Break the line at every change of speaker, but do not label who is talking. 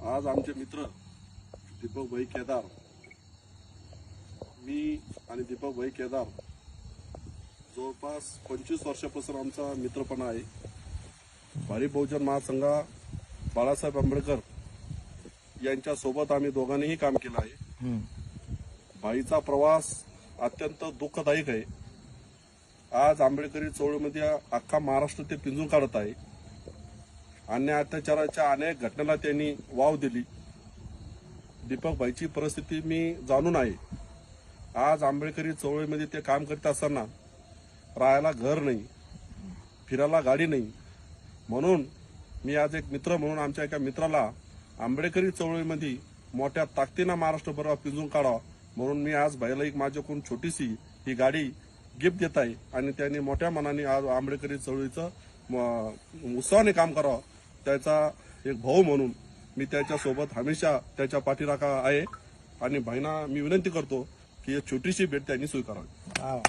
आज आमचे मित्र दीपक भाई केदार. मी आणि दीपक भाई केदार जवळपास पंचवीस वर्षापासून आमचा मित्रपणा आहे. भारी बहुजन महासंघा बाळासाहेब आंबेडकर यांच्या सोबत आम्ही दोघांनीही काम केलं आहे. भाईचा प्रवास अत्यंत दुःखदायक आहे. आज आंबेडकरी चळवळीमध्ये अख्खा महाराष्ट्र ते पिंजून काढत आहे. अन्याय अत्याचाराच्या अनेक घटनेला त्यांनी वाव दिली. दीपक भाईची परिस्थिती मी जाणून आहे. आज आंबेडकरी चळवळीमध्ये ते काम करीत असताना राहायला घर नाही फिरायला गाडी नाही. म्हणून मी आज एक मित्र म्हणून आमच्या एका मित्राला आंबेडकरी चळवळीमध्ये मोठ्या ताकदीनं महाराष्ट्रभर पिंजून काढावा म्हणून मी आज भाईला एक माझ्याकडून छोटीशी ही गाडी गिफ्ट देत आहे आणि त्यांनी मोठ्या मनाने आज आंबेडकरी चळवळीचं म- उत्साहाने काम करावं. त्याचा एक भाऊ म्हणून मी त्याच्या सोबत हमेशा त्याच्या पाठीराखा आहे. आणि भाईना मी विनंती करतो की एक छोटीशी भेट त्यांनी स्वीकारावी.
वा.